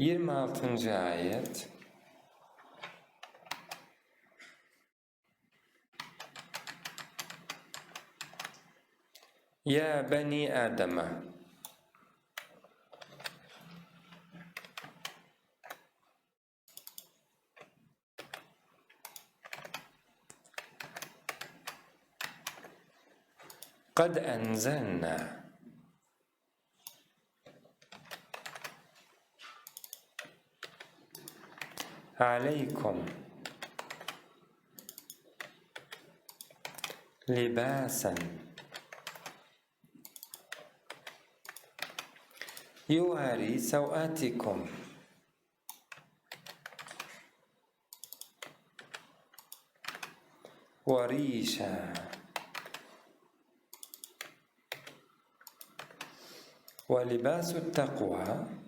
26. ayet Ya beni Adem'e قد أنزلنا عليكم. لباسا. يواري سوآتكم. وريشا ولباس التقوى.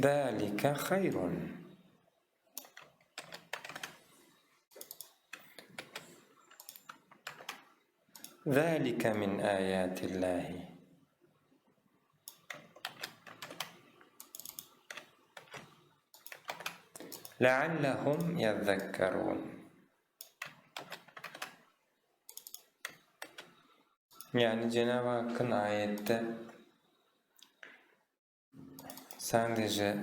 ذلك خير. ذلك من آيات الله. لعلهم يذكرون. Yani Cenab-ı Hakk'ın ayette sadece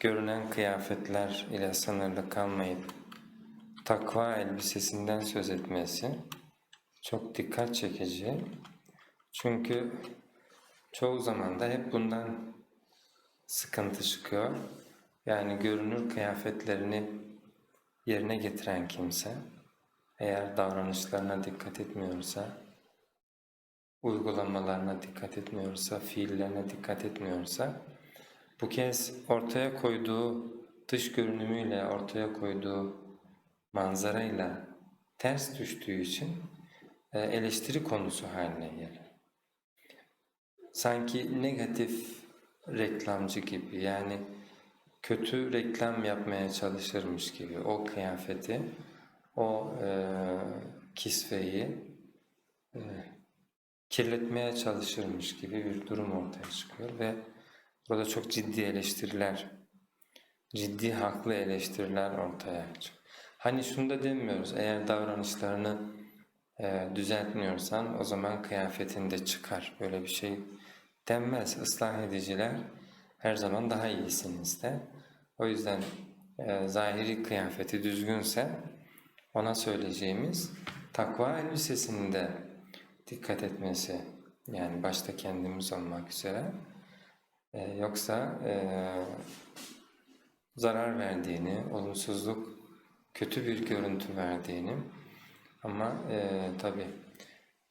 görünen kıyafetler ile sınırlı kalmayıp takva elbisesinden söz etmesi çok dikkat çekici. Çünkü çoğu zaman da hep bundan sıkıntı çıkıyor. Yani görünür kıyafetlerini yerine getiren kimse eğer davranışlarına dikkat etmiyorsa uygulamalarına dikkat etmiyorsa, fiillerine dikkat etmiyorsa bu kez ortaya koyduğu dış görünümüyle ortaya koyduğu manzarayla ters düştüğü için e, eleştiri konusu haline gelir. Sanki negatif reklamcı gibi yani kötü reklam yapmaya çalışırmış gibi o kıyafeti, o e, kisveyi e, kirletmeye çalışırmış gibi bir durum ortaya çıkıyor ve burada çok ciddi eleştiriler, ciddi haklı eleştiriler ortaya çıkıyor. Hani şunu da demiyoruz, eğer davranışlarını e, düzeltmiyorsan o zaman kıyafetin de çıkar. Böyle bir şey denmez. Islah ediciler her zaman daha iyisini ister. O yüzden e, zahiri kıyafeti düzgünse ona söyleyeceğimiz takva elbisesinde dikkat etmesi yani başta kendimiz olmak üzere e, yoksa e, zarar verdiğini, olumsuzluk, kötü bir görüntü verdiğini ama e, tabi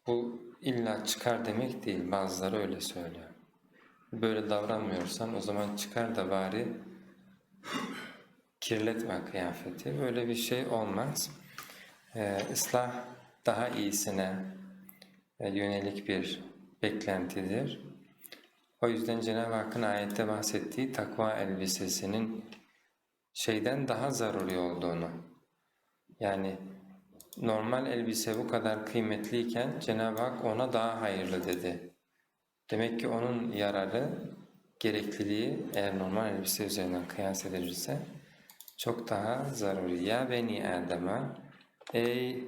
bu illa çıkar demek değil bazıları öyle söylüyor. Böyle davranmıyorsan o zaman çıkar da bari kirletme kıyafeti. Böyle bir şey olmaz. E, ıslah daha iyisine e, yönelik bir beklentidir. O yüzden Cenab-ı Hakk'ın ayette bahsettiği takva elbisesinin şeyden daha zaruri olduğunu yani normal elbise bu kadar kıymetliyken Cenab-ı Hak ona daha hayırlı dedi. Demek ki onun yararı, gerekliliği eğer normal elbise üzerinden kıyas edilirse çok daha zaruri. Ya beni Adem'e ey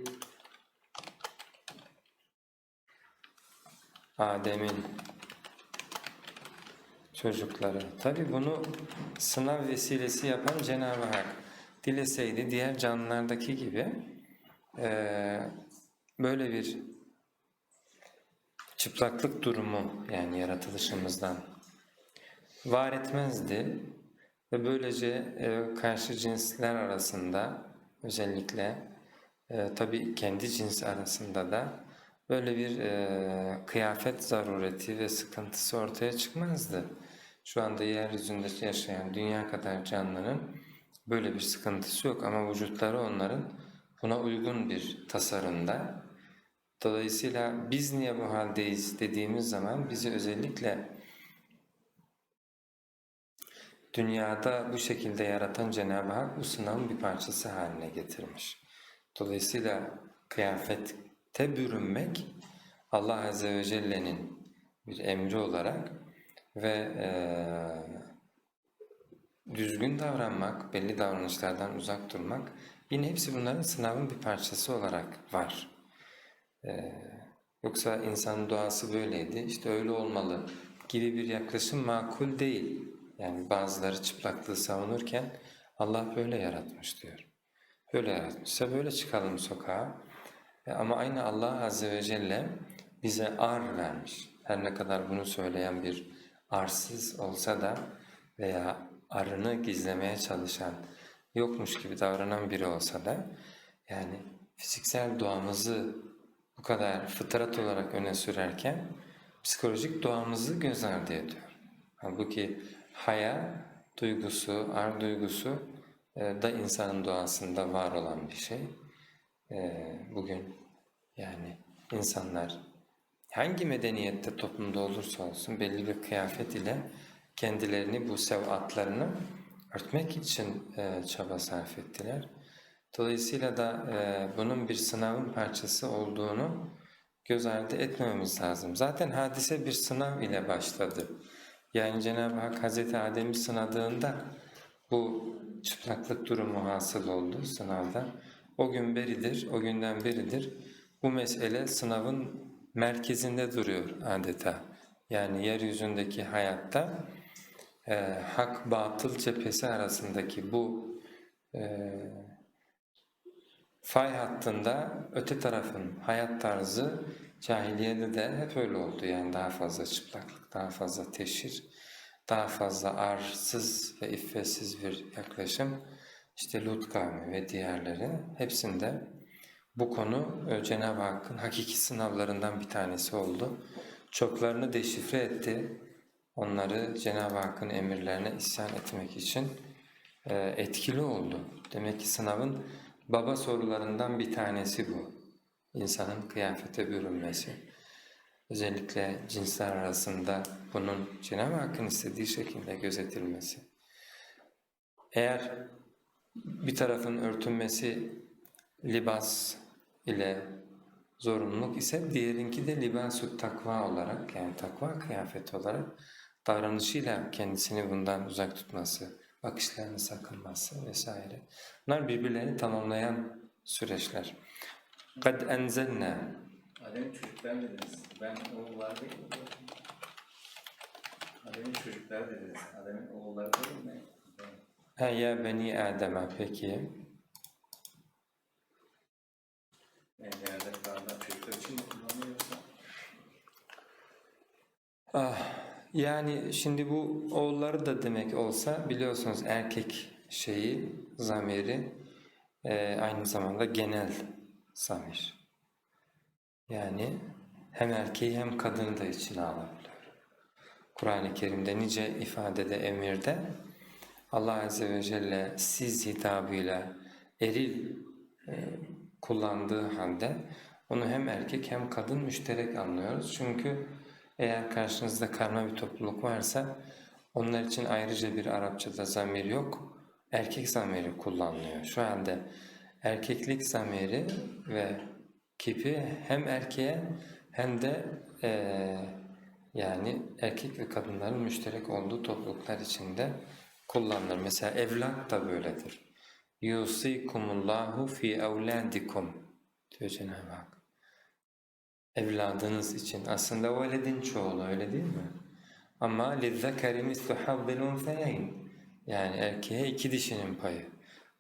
Adem'in çocukları. Tabi bunu sınav vesilesi yapan Cenab-ı Hak dileseydi diğer canlılardaki gibi e, böyle bir çıplaklık durumu yani yaratılışımızdan var etmezdi ve böylece e, karşı cinsler arasında özellikle e, tabi kendi cins arasında da böyle bir e, kıyafet zarureti ve sıkıntısı ortaya çıkmazdı. Şu anda yeryüzünde yaşayan dünya kadar canlının böyle bir sıkıntısı yok ama vücutları onların buna uygun bir tasarımda. Dolayısıyla biz niye bu haldeyiz dediğimiz zaman bizi özellikle dünyada bu şekilde yaratan Cenab-ı Hak bu sınavın bir parçası haline getirmiş. Dolayısıyla kıyafette bürünmek Allah Azze ve Celle'nin bir emri olarak ve eee, düzgün davranmak, belli davranışlardan uzak durmak yine hepsi bunların sınavın bir parçası olarak var. Ee, yoksa insanın doğası böyleydi, işte öyle olmalı gibi bir yaklaşım makul değil. Yani bazıları çıplaklığı savunurken Allah böyle yaratmış diyor. Böyle yaratmışsa böyle çıkalım sokağa. E, Ama aynı Allah Azze ve Celle bize ar vermiş. Her ne kadar bunu söyleyen bir arsız olsa da veya arını gizlemeye çalışan, yokmuş gibi davranan biri olsa da yani fiziksel doğamızı bu kadar fıtrat olarak öne sürerken psikolojik doğamızı göz ardı ediyor. Halbuki haya duygusu, ar duygusu e, da insanın doğasında var olan bir şey. E, Bugün yani insanlar hangi medeniyette toplumda olursa olsun belli bir kıyafet ile kendilerini bu sevatlarını örtmek için e, çaba sarf ettiler. Dolayısıyla da e, bunun bir sınavın parçası olduğunu göz ardı etmememiz lazım. Zaten hadise bir sınav ile başladı. Yani Cenab-ı Hak Hazreti Adem'i sınadığında bu çıplaklık durumu hasıl oldu sınavda. O gün beridir, o günden beridir bu mesele sınavın merkezinde duruyor adeta. Yani yeryüzündeki hayatta e, hak batıl cephesi arasındaki bu e, fay hattında öte tarafın hayat tarzı cahiliyede de hep öyle oldu. Yani daha fazla çıplaklık, daha fazla teşhir, daha fazla arsız ve iffetsiz bir yaklaşım. İşte Lut kavmi ve diğerleri hepsinde bu konu e, Cenab-ı Hakk'ın hakiki sınavlarından bir tanesi oldu. Çoklarını deşifre etti. Onları Cenab-ı Hakk'ın emirlerine isyan etmek için e, etkili oldu. Demek ki sınavın baba sorularından bir tanesi bu. İnsanın kıyafete bürünmesi. Özellikle cinsler arasında bunun Cenab-ı Hakk'ın istediği şekilde gözetilmesi. Eğer bir tarafın örtünmesi libas ile zorunluluk ise diğerinki de libas takva olarak yani takva kıyafeti olarak davranışıyla kendisini bundan uzak tutması, bakışlarını sakınması vesaire. Bunlar birbirlerini tamamlayan süreçler. قَدْ اَنْزَلْنَا Adem'in çocuklar dediniz. Ben oğullar değil mi? Adem'in çocuklar dediniz. Adem'in oğulları değil mi? Ha ya beni Adem'e peki. Ah, yani şimdi bu oğulları da demek olsa biliyorsunuz erkek şeyi, zamiri e, aynı zamanda genel zamir. Yani hem erkeği hem kadını da içine alabiliyor. Kur'an-ı Kerim'de nice ifadede, emirde Allah Azze ve Celle siz hitabıyla eril e, kullandığı halde onu hem erkek hem kadın müşterek anlıyoruz. Çünkü eğer karşınızda karma bir topluluk varsa onlar için ayrıca bir Arapçada zamir yok. Erkek zamiri kullanılıyor. Şu halde erkeklik zamiri ve kipi hem erkeğe hem de eee, yani erkek ve kadınların müşterek olduğu topluluklar içinde kullanılır. Mesela evlat da böyledir. Yusikumullahu fi evladikum diyor Cenab-ı Hak. Evladınız için. Aslında veledin çoğulu öyle değil mi? Ama lizzekeri mislu havdil unseyeyn. Yani erkeğe iki dişinin payı.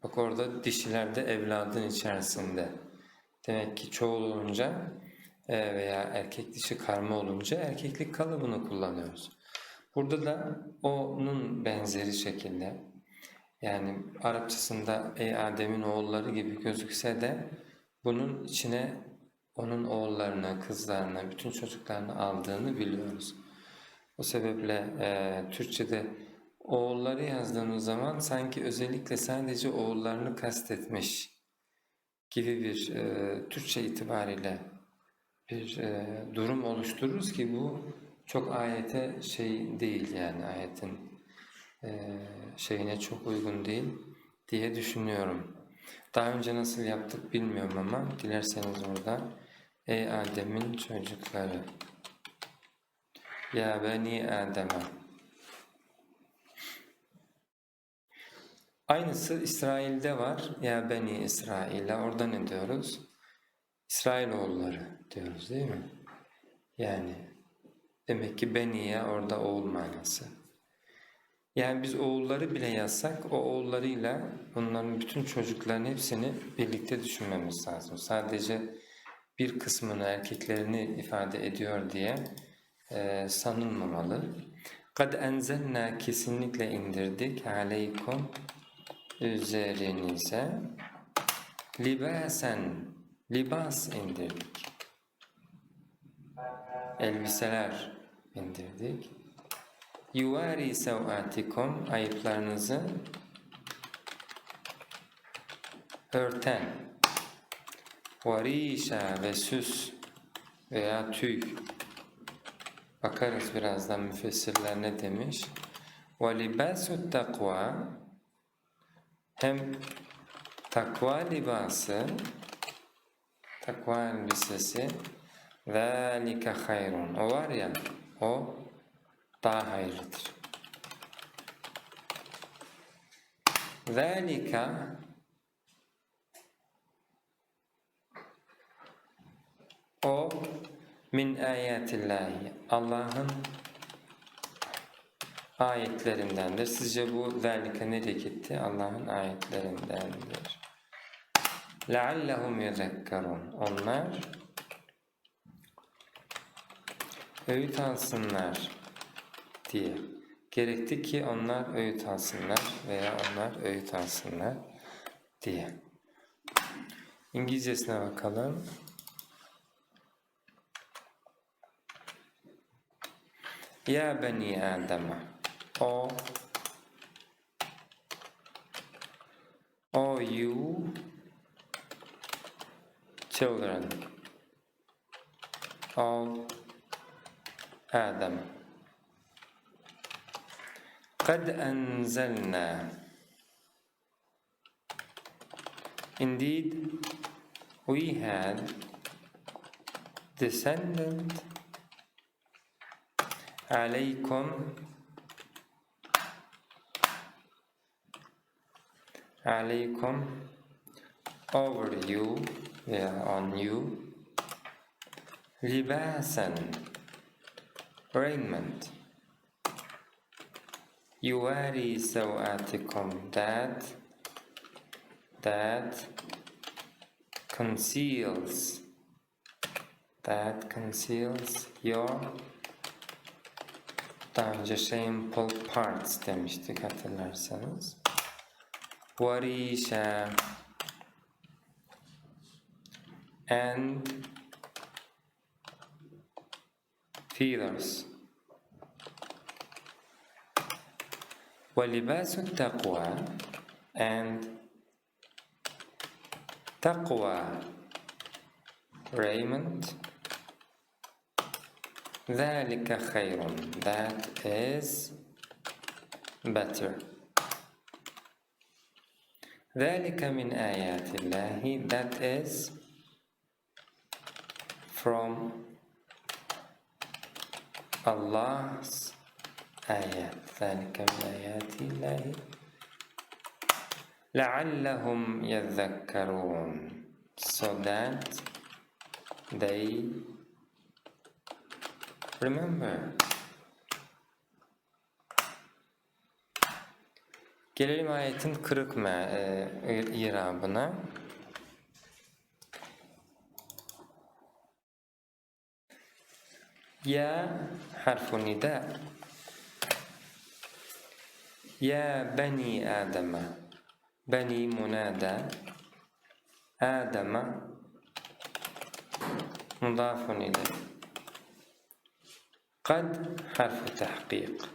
Bak orada dişiler de evladın içerisinde. Demek ki çoğul olunca e, veya erkek dişi karma olunca erkeklik kalıbını kullanıyoruz. Burada da onun benzeri şekilde yani Arapçasında ey Adem'in oğulları gibi gözükse de bunun içine onun oğullarını, kızlarını, bütün çocuklarını aldığını biliyoruz. O sebeple e, Türkçe'de oğulları yazdığımız zaman sanki özellikle sadece oğullarını kastetmiş gibi bir e, Türkçe itibariyle bir e, durum oluştururuz ki bu çok ayete şey değil yani ayetin şeyine çok uygun değil diye düşünüyorum. Daha önce nasıl yaptık bilmiyorum ama dilerseniz orada Ey Adem'in çocukları. Ya beni Adem'e. Aynısı İsrail'de var. Ya beni İsrail'e. Orada ne diyoruz? İsrailoğulları diyoruz değil mi? Yani demek ki beniye orada oğul manası. Yani biz oğulları bile yazsak o oğullarıyla bunların bütün çocukların hepsini birlikte düşünmemiz lazım. Sadece bir kısmını erkeklerini ifade ediyor diye e, sanılmamalı. Kad enzelna kesinlikle indirdik aleykum üzerinize libasen libas indirdik. Elbiseler indirdik Yuvari sevatikum ayıplarınızı örten. Varişa ve süs veya tüy. Bakarız birazdan müfessirler ne demiş. Ve libasut takva hem takva libası takva elbisesi ذَٰلِكَ hayrun. O var ya, o daha hayırlıdır. ذَٰلِكَ O min ayetillahi Allah'ın ayetlerindendir. Sizce bu zalika nereye gitti? Allah'ın ayetlerindendir. لَعَلَّهُمْ يَذَكَّرُونَ Onlar öğüt alsınlar diye. Gerekti ki onlar öğüt alsınlar veya onlar öğüt alsınlar diye. İngilizcesine bakalım. Ya beni Adem o o you children of Adam قد أنزلنا Indeed, we had descended عليكم عليكم over you yeah, on you لباسا raiment يواري سوآتكم that that conceals that conceals your daha önce shameful parts demiştik hatırlarsanız. Varisha and feathers. ولباس التقوى and taqwa raiment ذلك خير that is better ذلك من آيات الله that is from Allah's آيات ذلك من آيات الله لعلهم يذكرون so that they remember Gelelim ayetin kırık e, irabına. Ya harfu nida. يا بني آدم. بني منادى. آدم. مضاف إليه. قد حرف تحقيق.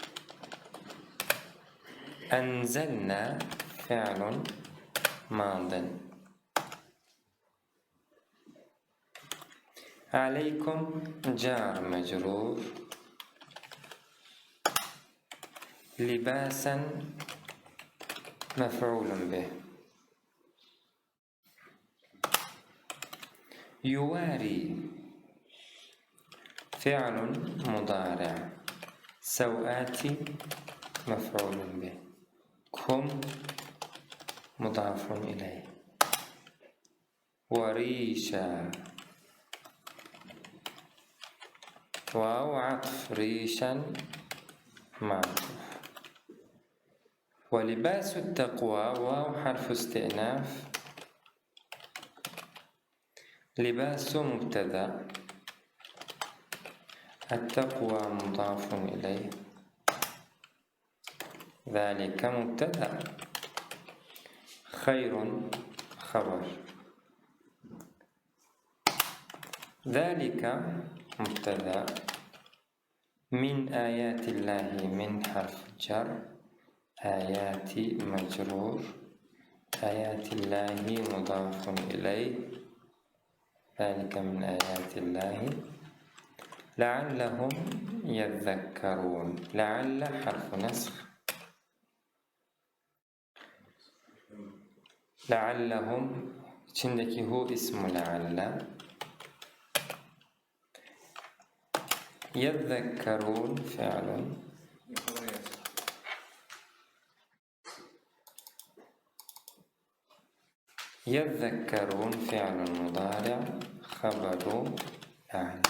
أنزلنا فعل ماض. عليكم جار مجرور. لباسا مفعول به. يواري فعل مضارع. سوآتي مفعول به. كم مضاف إليه. وريشا. واو عطف. ريشا معطوف ولباس التقوى واو حرف استئناف. لباس مبتدأ. التقوى مضاف إليه. ذلك مبتدأ. خير خبر. ذلك مبتدأ. من آيات الله من حرف جر. آيات مجرور. آيات الله مضاف إليه. ذلك من آيات الله. لعلهم يذكرون. لعل حرف نسخ. لعلهم içindeki hu ismu lealle يذكرون فعل. يذكرون فعل مضارع خبر لعل